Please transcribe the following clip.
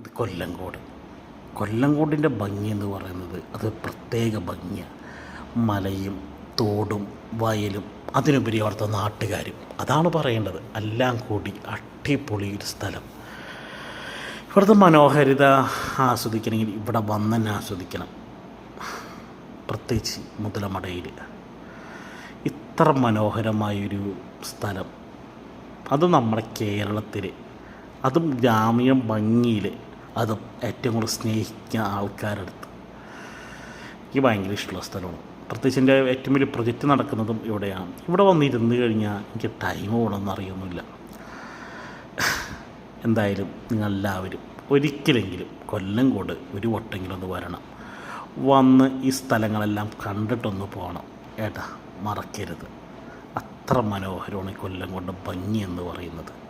ഇത് കൊല്ലങ്കോട്. കൊല്ലങ്കോടിന്റെ ഭംഗി എന്ന് പറയുന്നത് അത് പ്രത്യേക ഭംഗിയാണ് മലയും തോടും വയലും അതിനുപരി അവിടുത്തെ നാട്ടുകാരും. അതാണ് പറയേണ്ടത്. എല്ലാം കൂടി അടിപൊളി ഒരു സ്ഥലം. ഇവിടുത്തെ മനോഹാരിത ആസ്വദിക്കണമെങ്കിൽ ഇവിടെ വന്ന് തന്നെ ആസ്വദിക്കണം. പ്രത്യേകിച്ച് മുതലമടയിൽ. ഇത്ര മനോഹരമായൊരു സ്ഥലം. അത് നമ്മുടെ കേരളത്തിൽ. അതും ഗ്രാമീണ ഭംഗിയിൽ. അതും ഏറ്റവും കൂടുതൽ സ്നേഹിക്കുന്ന ആൾക്കാരുടെ അടുത്ത്. എനിക്ക് ഭയങ്കര ഇഷ്ടമുള്ള സ്ഥലമാണ്. പ്രത്യേകിച്ച് എന്റെ ഏറ്റവും വലിയ പ്രൊജക്റ്റ് നടക്കുന്നതും ഇവിടെയാണ്. ഇവിടെ വന്നിരുന്ന് കഴിഞ്ഞാൽ എനിക്ക് ടൈം പോകണമെന്ന് അറിയൊന്നുമില്ല. എന്തായാലും നിങ്ങളെല്ലാവരും ഒരിക്കലെങ്കിലും കൊല്ലം കൊണ്ട് ഒരു വട്ടെങ്കിലും ഒന്ന് വരണം. വന്ന് ഈ സ്ഥലങ്ങളെല്ലാം കണ്ടിട്ടൊന്ന് പോകണം. ഏട്ടാ മറക്കരുത്. അത്ര മനോഹരമാണ് ഈ കൊല്ലംകോട് ഭംഗി എന്ന് പറയുന്നത്.